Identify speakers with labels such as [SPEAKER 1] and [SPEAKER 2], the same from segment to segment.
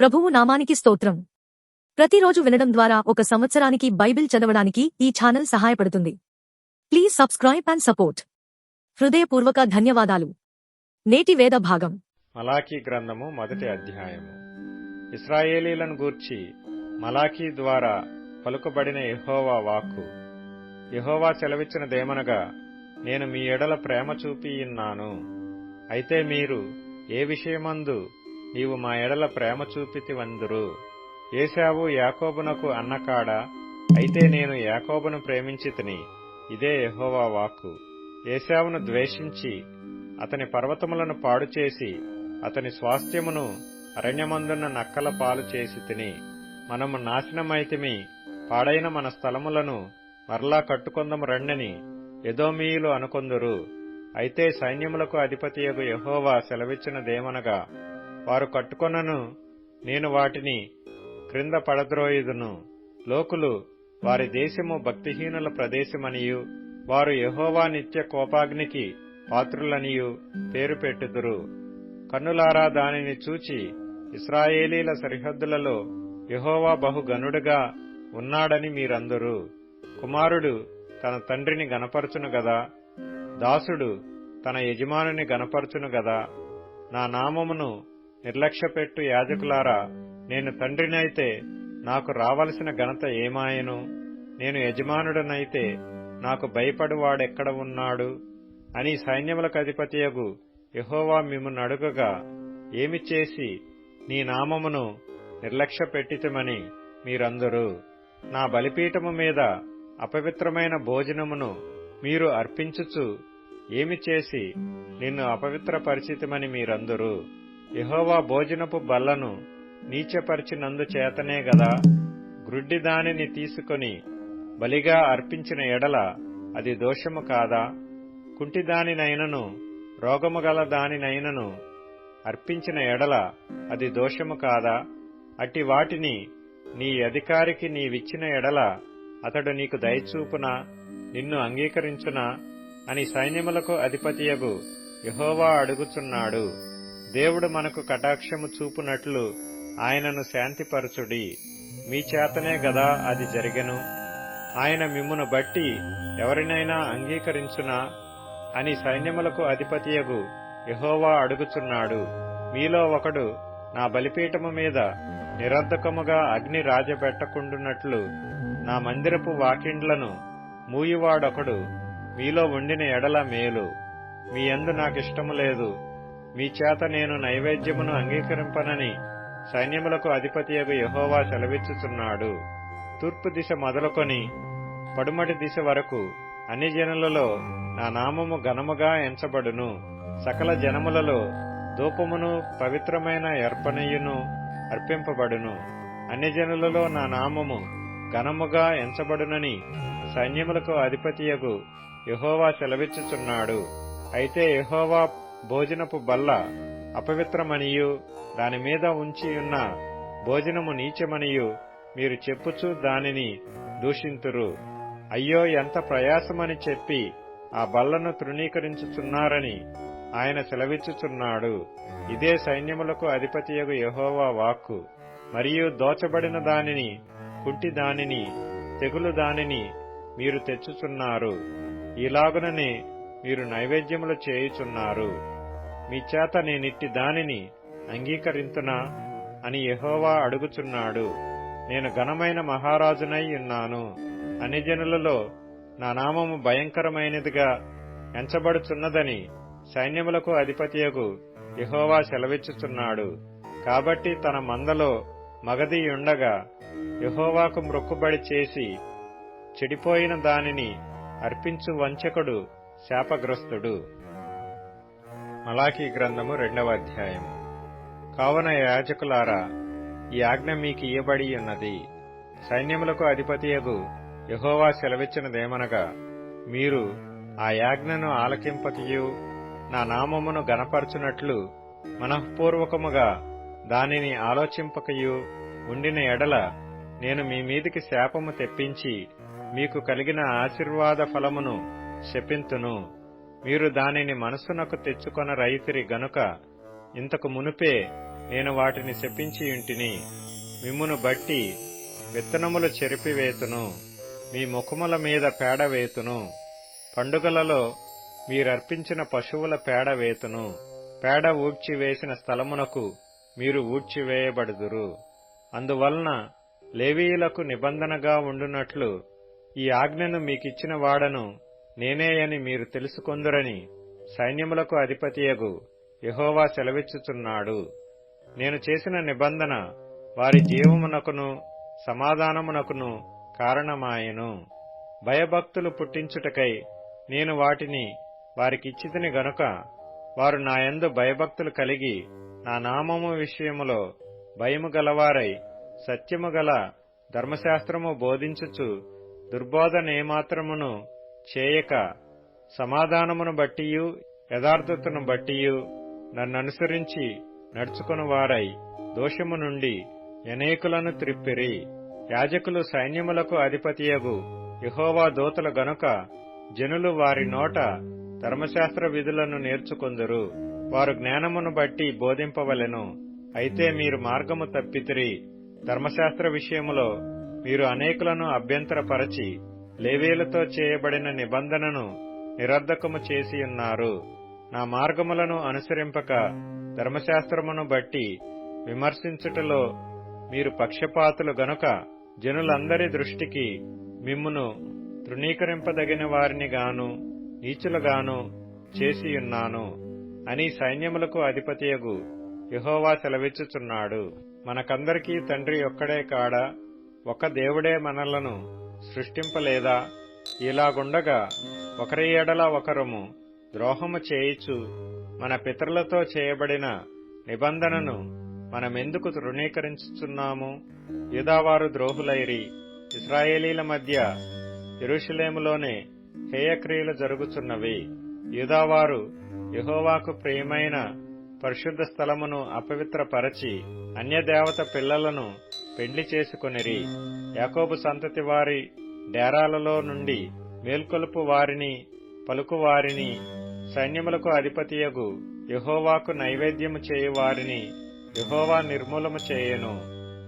[SPEAKER 1] ప్రభువు నామానికి స్తోత్రం. ప్రతిరోజు వినడం ద్వారా ఒక సంవత్సరానికి బైబిల్ చదవడానికి ఈ ఛానల్ సహాయపడుతుంది. Please subscribe and support. హృదయపూర్వక ధన్యవాదాలు. నేటి వేద భాగం.
[SPEAKER 2] మలాఖీ గ్రంథము మొదటి అధ్యాయము. ఇస్రాయేలీలను గూర్చి మలాఖీ ద్వారా పలుకబడిన యెహోవా వాక్కు. యెహోవా సెలవిచ్చినదేమనగా నేను మీ ఎడల ప్రేమ చూపియున్నాను అయితే మీరు ఏ విషయమందు నీవు మా ఎడల ప్రేమ చూపితివందురు. ఏశావు యాకోబునకు అన్నకాడ అయితే నేను యాకోబును ప్రేమించితిని ఇదే యహోవా వాక్కు. ఏశావును ద్వేషించి అతని పర్వతములను పాడు చేసి అతని స్వాస్థ్యమును అరణ్యమందున్న నక్కల పాలు చేసి తిని మనము నాశనమైతిమి పాడైన మన స్థలములను మరలా కట్టుకొందము రండని ఎదోమీయులు అనుకొందురు. అయితే సైన్యములకు అధిపతియగు యహోవా సెలవిచ్చినదేమనగా వారు కట్టుకొనను. నేను వాటిని క్రింద పడద్రోయుదును. లోకులు వారి దేశము భక్తిహీనుల ప్రదేశమనియు. వారు యహోవా నిత్య కోపాగ్నికి పాత్రులనియు పేరు పెట్టుదురు. కన్నులారా దానిని చూచి ఇస్రాయేలీల సరిహద్దులలో యహోవా బహుగనుడుగా ఉన్నాడని మీరందరూ. కుమారుడు తన తండ్రిని గనపరచును గదా? దాసుడు తన యజమానుని గనపరచును గదా? నా నామమును నిర్లక్ష్యపెట్టు యాజకులారా నేను తండ్రినైతే నాకు రావలసిన ఘనత ఏమాయను? నేను యజమానుడనైతే నాకు భయపడువాడెక్కడ ఉన్నాడు? అని సైన్యములకు అధిపతియగు యహోవా మిమ్మను అడుగగా ఏమి చేసి నీ నామమును నిర్లక్ష్యపెట్టితమని మీరందరూ? నా బలిపీఠము మీద అపవిత్రమైన భోజనమును మీరు అర్పించుచు ఏమి చేసి నిన్ను అపవిత్రపరిచితమని మీరందరూ? యహోవా భోజనపు బల్లను నీచపరిచినందు చేతనే గదా గ్రుడ్డి దానిని తీసుకొని బలిగా అర్పించిన ఎడల అది దోషము కాదా? కుంటిదానినైనను రోగము గల దానినైనను అర్పించిన ఎడల అది దోషము కాదా? అట్టి వాటిని నీ అధికారికి నీవిచ్చిన ఎడల అతడు నీకు దయచూపునా నిన్ను అంగీకరించునా అని సైన్యములకు అధిపతియగు యహోవా అడుగుచున్నాడు. దేవుడు మనకు కటాక్షము చూపునట్లు ఆయనను శాంతిపరచుడి. మీ చేతనే గదా అది జరిగెను. ఆయన మిమ్మును బట్టి ఎవరినైనా అంగీకరించునా? అని సైన్యములకు అధిపతియగు యహోవా అడుగుచున్నాడు. మీలో ఒకడు నా బలిపీఠము మీద నిరర్ధకముగా అగ్ని రాజబెట్టకుండునట్లు నా మందిరపు వాకిండ్లను మూయివాడొకడు మీలో ఉండిన ఎడల మేలు. మీ యందు నాకిష్టము లేదు. మీ చేత నేను నైవేద్యమును అంగీకరింపనని సైన్యములకు అధిపతియగు యహోవా సెలవిచ్చుచున్నాడు. తూర్పు దిశ మొదలుకొని పడుమటి దిశ వరకు అన్ని జనులలో నా నామము ఘనముగా ఎంచబడును. సకల జనములలో ధూపమును పవిత్రమైన ఎర్పనయును అర్పింపబడును. అన్ని జనులలో నా నామము ఘనముగా ఎంచబడునని సైన్యములకు అధిపతియగు యహోవా సెలవిచ్చుచున్నాడు. అయితే యహోవా భోజనపు బల్ల అపవిత్రమనియు దాని మీద ఉంచియున్న భోజనము నీచమనియు మీరు చెప్పుచూ దానిని దూషింతురు. అయ్యో ఎంత ప్రయాసమని చెప్పి ఆ బల్లను తృణీకరించుచున్నారని ఆయన సెలవిచ్చుచున్నాడు. ఇదే సైన్యములకు అధిపతియగు యహోవా వాక్కు. మరియు దోచబడిన దానిని కుంటి దానిని తెగులు దానిని మీరు తెచ్చుచున్నారు. ఇలాగుననే మీరు నైవేద్యములు చేయుచున్నారు. మీ చేత నేనిట్టి దానిని అంగీకరింతునా అని యహోవా అడుగుచున్నాడు. నేను ఘనమైన మహారాజునై ఉన్నాను. అన్ని జనులలో నా నామము భయంకరమైనదిగా ఎంచబడుచున్నదని సైన్యములకు అధిపతియగు యహోవా సెలవిచ్చుచున్నాడు. కాబట్టి తన మందలో మగధియుండగా యహోవాకు మ్రొక్కుబడి చేసి చెడిపోయిన దానిని అర్పించు వంచకుడు శాపగ్రస్తుడు. మలాఖీ గ్రంథము రెండవ అధ్యాయం కావున యాజకులారా ఈ ఆజ్ఞ మీకు ఇయ్యబడి ఉన్నది. సైన్యములకు అధిపతియగు యహోవా సెలవిచ్చినదేమనగా మీరు ఆ యాజ్ఞను ఆలకింపకయు నా నామమును గనపరచునట్లు మనఃపూర్వకముగా దానిని ఆలోచింపకయు ఉండిన ఎడల నేను మీ మీదికి శాపము తెప్పించి మీకు కలిగిన ఆశీర్వాద ఫలమును శపింతును మీరు దానిని మనసునకు తెచ్చుకొన రైతిరి గనుక ఇంతకు మునుపే నేను వాటిని శపించి ఇంటిని మిమ్మును బట్టి విత్తనములు చెరిపివేతును మీ ముఖముల మీద పేడ వేతును పండుగలలో మీరర్పించిన పశువుల పేడ వేతును పేడ ఊడ్చివేసిన స్థలమునకు మీరు ఊడ్చివేయబడుదురు అందువలన లేవీయులకు నిబంధనగా ఉండునట్లు ఈ ఆజ్ఞను మీకిచ్చిన వాడను నేనే అని మీరు తెలుసుకొందురని సైన్యములకు అధిపతియగు యహోవా సెలవిచ్చుచున్నాడు. నేను చేసిన నిబంధన వారి జీవమునకును సమాధానమునకును కారణమాయెను. భయభక్తులు పుట్టించుటకై నేను వాటిని వారికిచ్చితిని గనుక వారు నాయందు భయభక్తులు కలిగి నా నామము విషయములో భయము గలవారై సత్యము గల ధర్మశాస్త్రము బోధించుచు దుర్బోధనేమాత్రమును చేయక సమాధానమును బట్టియు యథార్థతను బట్టియు నన్ననుసరించి నడుచుకుని వారై దోషము నుండి అనేకులను త్రిప్పిరి. యాజకులు సైన్యములకు అధిపతియగు యహోవా దోతలు గనుక జనులు వారి నోట ధర్మశాస్త్ర విధులను నేర్చుకొందురు. వారు జ్ఞానమును బట్టి బోధింపవలెను. అయితే మీరు మార్గము తప్పితిరి. ధర్మశాస్త్ర విషయములో మీరు అనేకులను అభ్యంతరపరచి లేవేలతో చేయబడిన నిబంధనను నిరర్ధకము చేసియున్నారు నా మార్గములను అనుసరింపక ధర్మశాస్త్రమును బట్టి విమర్శించుటలో మీరు పక్షపాతులు గనుక జనులందరి దృష్టికి మిమ్మును తృణీకరింపదగిన వారిని గాను నీచులుగాను చేసియున్నాను అని సైన్యములకు అధిపతియగు యహోవా సెలవిచ్చుచున్నాడు. మనకందరికీ తండ్రి ఒక్కడే కాడా ఒక దేవుడే మనలను సృష్టింపలేదా? ఇలాగుండగా ఒకరి ఎడల ఒకరము ద్రోహము చేయిచు మన పితరులతో చేయబడిన నిబంధనను మనమెందుకు తృణీకరించుచున్నాము? యూదావారు ద్రోహులైరి ఇస్రాయేలీల మధ్య ఇరుషులేములోనే హేయక్రియలు జరుగుచున్నవి. యూదావారు యహోవాకు ప్రియమైన పరిశుద్ధ స్థలమును అపవిత్రపరచి అన్యదేవత పిల్లలను పెండ్లి చేసుకొనిరి. యాకోబు సంతతి వారి డేరాలలో నుండి మేల్కొలుపు వారిని పలుకువారిని సైన్యములకు అధిపతియగు యహోవాకు నైవేద్యము చేయు వారిని యహోవా నిర్మూలము చేయను.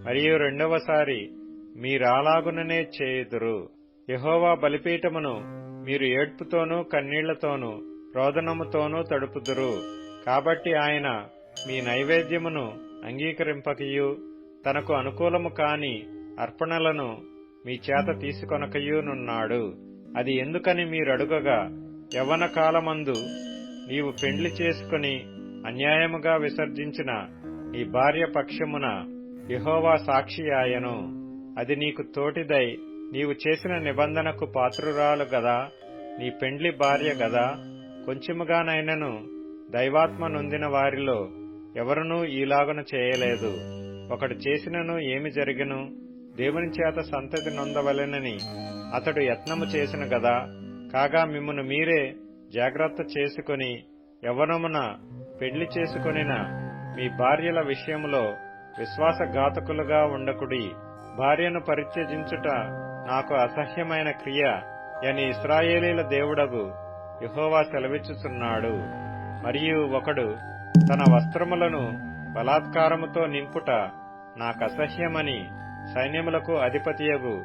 [SPEAKER 2] మరియు రెండవసారి మీరాలాగుననే చేయుదురు. యహోవా బలిపీఠమును మీరు ఏడ్పుతోనూ కన్నీళ్ళతోనూ రోదనముతోనూ తడుపుదురు. కాబట్టి ఆయన మీ నైవేద్యమును అంగీకరింపకయు. తనకు అనుకూలము కాని అర్పణలను మీ చేత తీసుకొనకయునున్నాడు. అది ఎందుకని మీరడుగగా యవ్వన కాలమందు నీవు పెండ్లి చేసుకుని అన్యాయముగా విసర్జించిన నీ భార్య పక్షమున యహోవా సాక్షియాయను అది నీకు తోటిదై నీవు చేసిన నిబంధనకు పాత్రురాలు గదా నీ పెండ్లి భార్య గదా. కొంచెముగానైనను దైవాత్మ నొందిన వారిలో ఎవరునూ ఈలాగున చేయలేదు. ఒకడు చేసినను ఏమి జరిగను? దేవుని చేత సంతతి నొందవలెనని అతడు యత్నము చేసిన గదా? కాగా మిమ్మను మీరే జాగ్రత్త చేసుకుని యవనమున పెళ్ళి చేసుకొనిన మీ భార్యల విషయములో విశ్వాసఘాతకులుగా ఉండకుడి. భార్యను పరిత్యజించుట నాకు అసహ్యమైన క్రియ అని ఇస్రాయేలీల దేవుడగు యహోవా సెలవిచ్చుచున్నాడు. మరియు ఒకడు తన వస్త్రములను బలాత్కారముతో నింపుట నాకసహ్యమని సైన్యములకు అధిపతియగు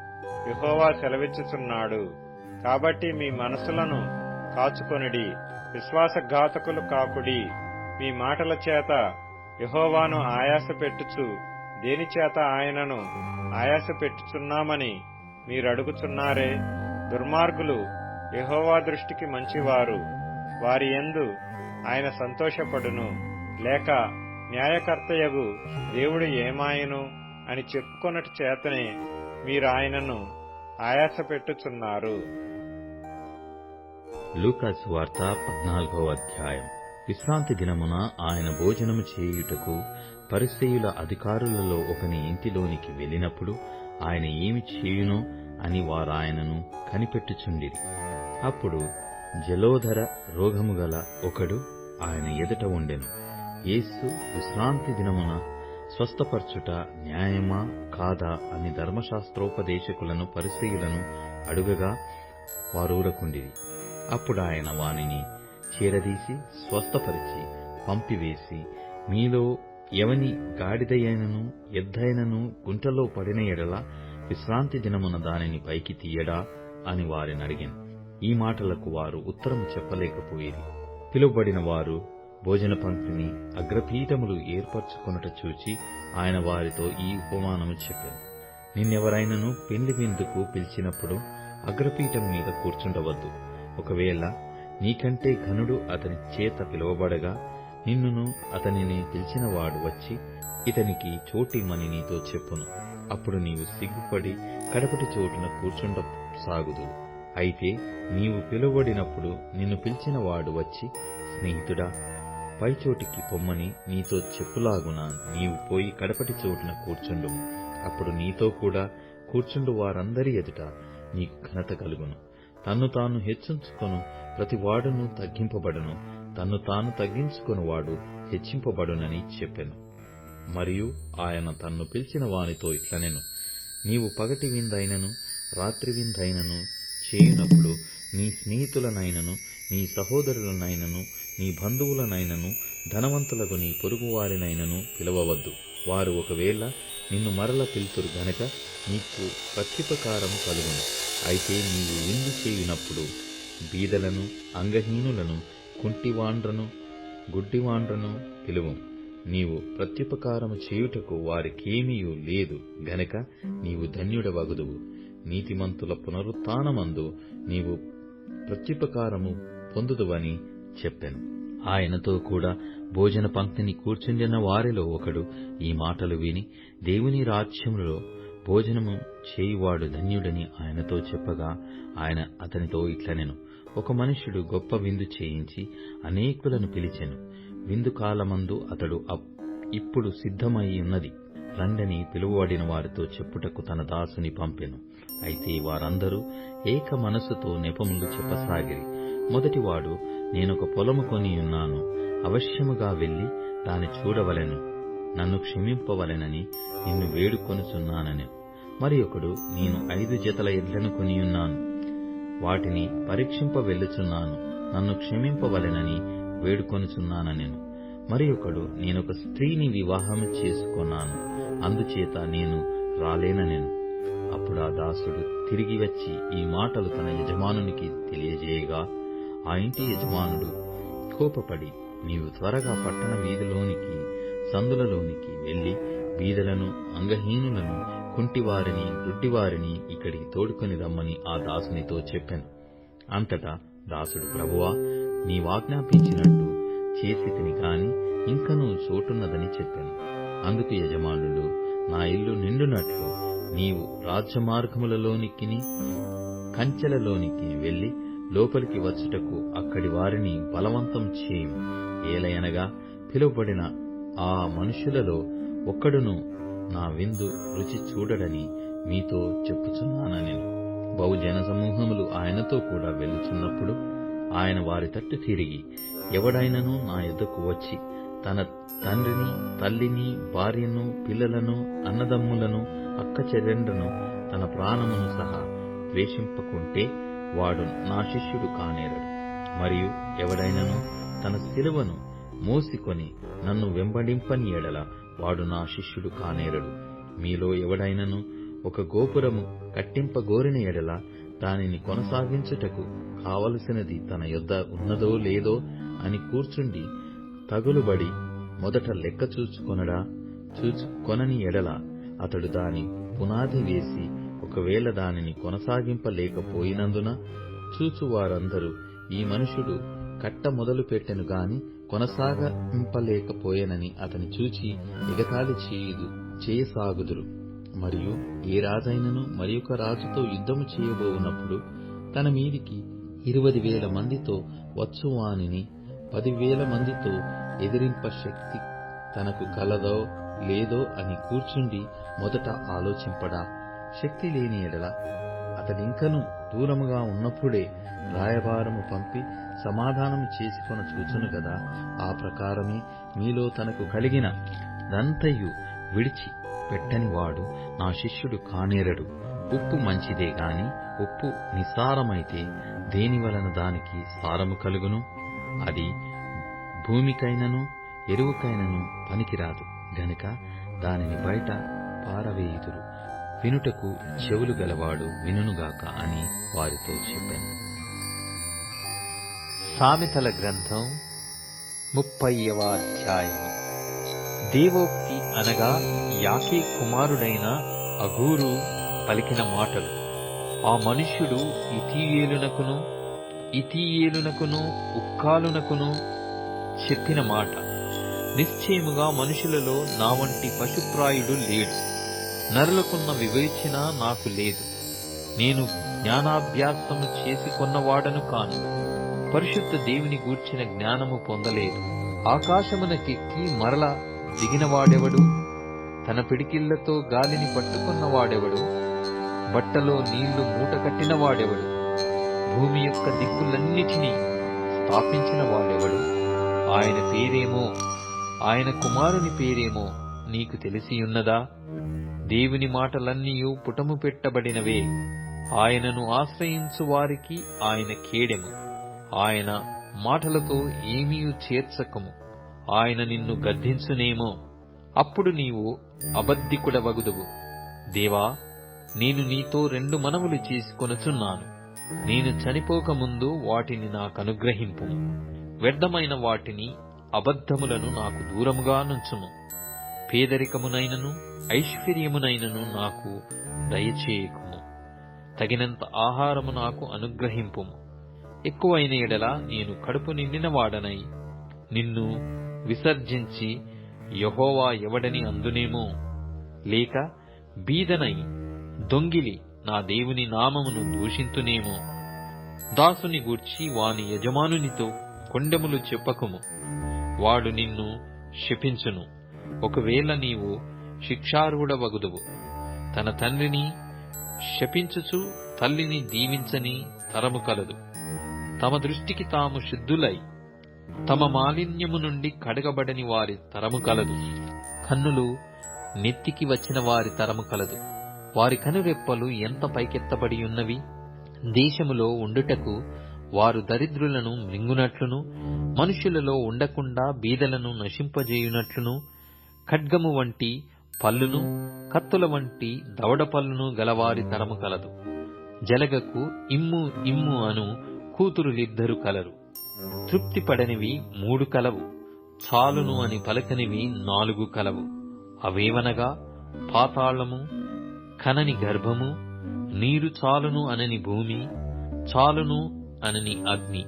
[SPEAKER 2] యహోవా సెలవిచ్చుచున్నాడు. కాబట్టి మీ మనసులను కాచుకొనిడి విశ్వాసఘాతకులు కాకుడి. మీ మాటల చేత యహోవాను ఆయాస పెట్టుచు దేనిచేత ఆయనను ఆయాస పెట్టుచున్నామని మీరడుగుచున్నారే? దుర్మార్గులు యహోవా దృష్టికి మంచివారు. వారి ఎందు ఆయన సంతోషపడును. లేక న్యాయకర్తయగు దేవుడు ఏమాయను అని చెప్పుకొనటి చేతనే మీరు ఆయనను ఆయాస పెట్టుచున్నారు
[SPEAKER 3] లూకాసు వార్త పద్నాలుగవ అధ్యాయం. విశ్రాంతి దినమున ఆయన భోజనము చేయుటకు పరిస్థితుల అధికారులలో ఒకని ఇంటిలోనికి వెళ్ళినప్పుడు ఆయన ఏమి చేయునో అని వారు ఆయనను కనిపెట్టుచుండిరి. అప్పుడు జలోధర రోగము గల ఒకడు ఆయన ఎదుట ఉండెను. యేసు విశ్రాంతి దినమున స్వస్థపరచుట న్యాయమా కాదా అని ధర్మశాస్త్రోపదేశకులను పరిశీలను అడుగగా వారూరకుండిరి. అప్పుడు ఆయన వానిని చీరదీసి స్వస్థపరిచి పంపివేసి మీలో ఎవని గాడిదయైనను ఎద్దైనను గుంటలో పడిన ఎడల విశ్రాంతి దినమున దానిని పైకి తీయడా అని వారిని అడిగాను. ఈ మాటలకు వారు ఉత్తరం చెప్పలేకపోయేది పిలువబడిన వారు భోజన పంక్తిని అగ్రపీఠములు ఏర్పరచుకొనుట చూచి ఆయన వారితో ఈ ఉపమానము చెప్పాను. నిన్నెవరైనను పెళ్ళి విందుకు పిలిచినప్పుడు అగ్రపీఠం మీద కూర్చుండవద్దు. ఒకవేళ నీకంటే ఘనుడు అతని చేత పిలువబడగా నిన్నును అతనిని పిలిచినవాడు వచ్చి ఇతనికి చోటిమ్మని నీతో చెప్పును. అప్పుడు నీవు సిగ్గుపడి కడపటి చోటున కూర్చుండ సాగుదు అయితే నీవు పిలువబడినప్పుడు నిన్ను పిలిచిన వాడు వచ్చి స్నేహితుడా పైచోటికి పొమ్మని నీతో చెప్పులాగున నీవు పోయి కడపటి చోటున కూర్చుండుము అప్పుడు నీతో కూడా కూర్చుండు వారందరి ఎదుట నీకు ఘనత కలుగును. తన్ను తాను హెచ్చించుకొను ప్రతి వాడును తగ్గింపబడును. తన్ను తాను తగ్గించుకొను వాడు హెచ్చింపబడునని చెప్పెను. మరియు ఆయన తన్ను పిలిచిన వానితో ఇట్లనెను. నీవు పగటి విందైనను రాత్రి విందైనను చేయునప్పుడు నీ స్నేహితులనైనను నీ సహోదరులనైనను నీ బంధువులనైనను ధనవంతులకు నీ పొరుగువారినైనను పిలవవద్దు. వారు ఒకవేళ నిన్ను మరల పిలుతురు గనక నీకు ప్రత్యుపకారం కలుగును. అయితే నీవు విందు చేయునప్పుడు బీదలను అంగహీనులను కుంటివాండ్రను గుడ్డివాండ్రను పిలువు. నీవు ప్రత్యుపకారము చేయుటకు వారికేమీయూ లేదు గనక నీవు ధన్యుడవగుదువు. నీతిమంతుల పునరుత్నమందు నీవు ప్రత్యుపకారము పొందుదువని చెప్పాను. ఆయనతో కూడా భోజన పంక్తిని కూర్చుండిన వారిలో ఒకడు ఈ మాటలు విని దేవుని రాజ్యములో భోజనము చేయువాడు ధన్యుడని ఆయనతో చెప్పగా ఆయన అతనితో ఇట్లనెను ఒక మనుష్యుడు గొప్ప విందు చేయించి అనేకులను పిలిచెను. విందు కాలమందు అతడు అప్- ఇప్పుడు సిద్ధమై ఉన్నది. రండని పిలువబడిన వారితో చెప్పుటకు తన దాసుని పంపెను. అయితే వారందరూ ఏక మనస్సుతో నెపములు చెప్పసాగిరి. మొదటివాడు నేనొక పొలము కొని ఉన్నాను. అవశ్యముగా వెళ్ళి దాని చూడవలెను. నన్ను క్షమింపవలెనని నిన్ను వేడుకొనుచున్నానని. మరి ఒకడు నేను ఐదు జతల ఎడ్లను కొనియున్నాను వాటిని పరీక్షింప వెళ్ళుచున్నాను. నన్ను క్షమింపవలెనని వేడుకొనుచున్నానెను. మరి ఒకడు నేనొక స్త్రీని వివాహం చేసుకున్నాను. అందుచేత నేను రాలేననెను అప్పుడు ఆ దాసుడు తిరిగి వచ్చి ఈ మాటలు తన యజమానునికి తెలియజేయగా ఆ ఇంటి యజమానుడు కోపపడి నీవు త్వరగా పట్టణ వీధిలోనికి సందులలోనికి వెళ్ళి బీదలను అంగహీనులను కుంటివారిని గుడ్డివారిని ఇక్కడికి తోడుకొని రమ్మని ఆ దాసునితో చెప్పాను. అంతటా దాసుడు ప్రభువా నీవాజ్ఞాపించినట్టు చేసి తిని కాని ఇంకనూ చోటున్నదని చెప్పాను. అందుకు యజమానుడు నా ఇల్లు నిండునట్లు నీవు రాజ్యమార్గములలోనికి కంచెలలోనికి వెళ్ళి లోపలికి వచ్చుటకు అక్కడి వారిని బలవంతం చేయం. ఏలయనగా పిలువబడిన ఆ మనుషులలో ఒక్కడును నా విందు రుచి చూడడని మీతో చెప్పుచున్నానని బహుజన సమూహములు ఆయనతో కూడా వెళ్ళుచున్నప్పుడు ఆయన వారి తట్టు తిరిగి ఎవడైనను నా ఎద్దకు వచ్చి తన తండ్రిని తల్లిని భార్యను పిల్లలను అన్నదమ్ములను అక్క చెల్లెండ్రను తన ప్రాణమును సహా ద్వేషింపకుంటే వాడు నా శిష్యుడు కానేరడు. మరియు ఎవడైనను తన శిలువను మోసికొని నన్ను వెంబడింపని ఎడల వాడు నా శిష్యుడు కానేరడు. మీలో ఎవడైనను ఒక గోపురము కట్టింపగోరిన ఎడల దానిని కొనసాగించుటకు కావలసినది తన యొద్ద ఉన్నదో లేదో అని కూర్చుండి తగులుబడి మొదట లెక్క చూచుకొనడా? చూచుకొనని ఎడల అతడు దాని పునాది వేసి ఒకవేళ దానిని కొనసాగింపలేకపోయినందున చూచువారందరూ ఈ మనుషుడు కట్ట మొదలు పెట్టెను గాని కొనసాగింపలేకపోయెనని అతని చూచి ఎగతాళి చేయుదు చేయసాగుదురు. మరియు ఏ రాజైనను మరి ఒక రాజుతో యుద్ధము చేయబోవునప్పుడు తన మీదికి ఇరువది వేల మందితో వచ్చువానిని పదివేల మందితో ఎదిరింప శక్తి తనకు కలదో లేదో అని కూర్చుండి మొదట ఆలోచింపడా. శక్తి లేని ఎడల అతడింకను దూరముగా ఉన్నప్పుడే రాయబారము పంపి సమాధానం చేసుకొన చూచును గదా ఆ ప్రకారమే మీలో తనకు కలిగిన దంతయు విడిచి పెట్టని వాడు నా శిష్యుడు కానేరడు. ఉప్పు మంచిదే గాని ఉప్పు నిస్సారమైతే దేని వలన దానికి సారము కలుగును? అది భూమికైనను ఎరువుకైనను పనికిరాదు. గనుక దానిని బయట పారవేయుదురు. వినుటకు చెవులు గలవాడు వినుగాక అని వారితో చెప్పాను.
[SPEAKER 4] సామెతల గ్రంథం ముప్పైవ అధ్యాయం. దేవోక్తి అనగా యాకే కుమారుడైన అఘూరు పలికిన మాటలు. ఆ మనుష్యుడు ఇతీయేలునకును ఇతీయేలునకును ఉక్కాలునకును చెప్పిన మాట. నిశ్చయముగా మనుషులలో నా వంటి పశుప్రాయుడు లేడు. నరులకున్న వివేచన నాకు లేదు. నేను జ్ఞానాభ్యాసము చేసి కొన్నవాడను కాను. పరిశుద్ధ దేవుని గూర్చిన జ్ఞానము పొందలేదు. ఆకాశమునకెక్కి మరల దిగినవాడెవడు? తన పిడికిళ్ళతో గాలిని పట్టుకున్నవాడెవడు? బట్టలో నీళ్ళు మూట కట్టినవాడెవడు? భూమి యొక్క దిక్కులన్నిటినీ స్థాపించిన వాడెవడు ఆయన పేరేమో? ఆయన కుమారుని పేరేమో నీకు తెలిసియున్నదా దేవుని మాటలన్నీయు పుటము పెట్టబడినవే ఆయనను ఆశ్రయించు వారికి ఆయన కేడెము. ఆయన మాటలతో ఏమీయు చేర్చకము. ఆయన నిన్ను గద్దించునేమో. అప్పుడు నీవు అబద్ధికుడవగుదువు. దేవా నేను నీతో రెండు మనవులు చేసుకొనుచున్నాను. నేను చనిపోకముందు వాటిని నాకు అనుగ్రహింపు వ్యర్థమైన వాటిని అబద్ధములను నాకు దూరముగా నుంచుము. పేదరికమునైనను ఐశ్వర్యమునైనను నాకు దయచేయకుము. తగినంత ఆహారము నాకు అనుగ్రహింపుము. ఎక్కువైన ఎడల నేను కడుపు నిండిన వాడనై నిన్ను విసర్జించి యహోవా ఎవడని అందునేమో? లేక బీదనై దొంగిలి నా దేవుని నామమును దూషింతునేమో? దాసుని గూర్చి వాని యజమానునితో కొండెములు చెప్పకుము. వాడు నిన్ను శపించును. ఒకవేళ నీవు శిక్షార్హుడవగుదువు తన తండ్రిని శపించుచు తల్లిని దీవించని తరము కలదు. తమ దృష్టికి తాము శుద్ధులై తమ మాలిన్యము నుండి కడగబడని వారి తరము కలదు. కన్నులు నెత్తికి వచ్చిన వారి తరము కలదు. వారి కనురెప్పలు ఎంత పైకెత్తబడి ఉన్నవి? దేశములో ఉండుటకు వారు దరిద్రులను మృంగునట్లును మనుషులలో ఉండకుండా బీదలను నశింపజేయునట్లును ఖడ్గము వంటి పళ్ళును కత్తుల వంటి దవడ పళ్ళును గలవారి తరము కలదు. జలగకు ఇమ్ము ఇమ్ము అను కూతురులిద్దరు కలరు. తృప్తి పడనివి మూడు కలవు చాలును అని పలకనివి నాలుగు కలవు. అవేవనగా? పాతాళము కనని గర్భము నీరు చాలును అనని భూమి చాలును అనని అగ్ని.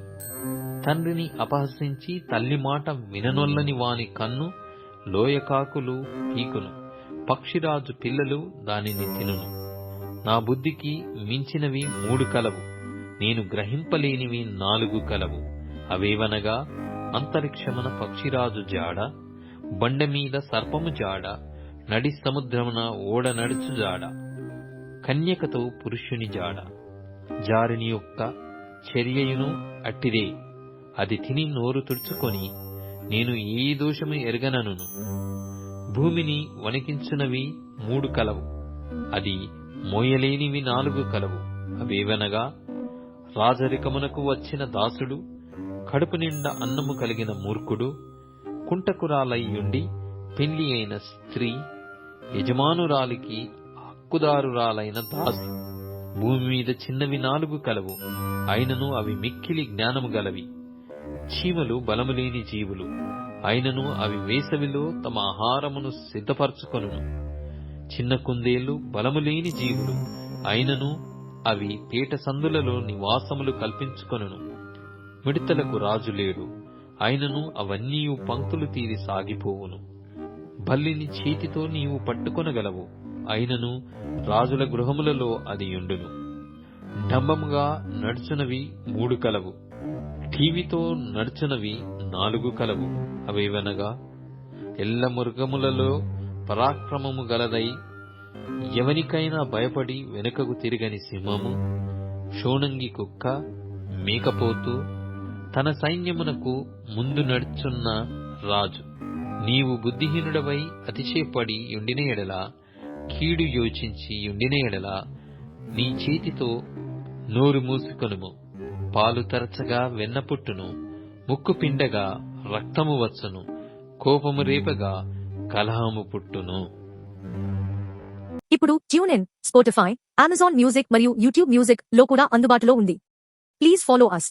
[SPEAKER 4] తండ్రిని అపహసించి తల్లి మాట విననొల్లని వాని కన్ను లోయకాకులు పీకును. పక్షిరాజు పిల్లలు దానిని తినును. నా బుద్ధికి మించినవి మూడు కలవు. నేను గ్రహింపలేనివి నాలుగు కలవు. అవేవనగా అంతరిక్షమున పక్షిరాజు జాడ బండమీద సర్పము జాడ నడి సముద్రమున ఓడ నడుచు జాడ కన్యకతో పురుషుని జాడ. జారిని యొక్క చర్యయును అట్టిదే అది తిని నోరు తుడుచుకొని నేను ఏ దోషము ఎరగనను భూమిని వణికించునవి మూడు కలవు. అది మోయలేనివి నాలుగు కలవు. అవేవనగా రాజరికమునకు వచ్చిన దాసుడు కడుపు నిండా అన్నము కలిగిన మూర్ఖుడు కుంటకురాలయ్యుండి పెళ్ళి అయిన స్త్రీ యజమానురాలికి హక్కుదారురాలైన దాసి. భూమి మీద చిన్నవి నాలుగు కలవు. అయినను అవి మిక్కిలి జ్ఞానము గలవి. చీమలు బలములేని జీవులు. అయినను అవి వేసవిలో తమ ఆహారమును సిద్ధపరచుకొనును. చిన్న కుందేలు బలములేని జీవులు. అయినను అవి పీట సందులలో నివాసములు కల్పించుకొనును. మిడతలకు రాజు లేడు. అయినను అవన్నీ పంక్తులు తీరి సాగిపోవును. బల్లిని చేతితో నీవు పట్టుకొనగలవు. అయినను రాజుల గృహములలో అది ఉండును డంబముగా నడుచునవి మూడు కలవు. టీవీతో నడిచినవి నాలుగు కలవు. అవేవనగా ఎల్ల మృగములలో పరాక్రమము గలదై ఎవనికైనా భయపడి వెనుకకు తిరిగని సింహము షోనంగి కుక్క మేకపోతు తన సైన్యమునకు ముందు నడుచున్న రాజు. నీవు బుద్ధిహీనుడవై అతిశయపడి యుండిన ఎడల కీడు యోచించి యుండిన ఎడల నీ చేతితో నోరు మూసుకొనుము. పాలు తరచగా వెన్న పుట్టును ముక్కు పిండగా రక్తము వచ్చును కోపము రేపగా కలహము పుట్టును.
[SPEAKER 1] ఇప్పుడు tune in Spotify Amazon music మరియు యూట్యూబ్ మ్యూజిక్లో కూడా అందుబాటులో ఉంది. Please follow us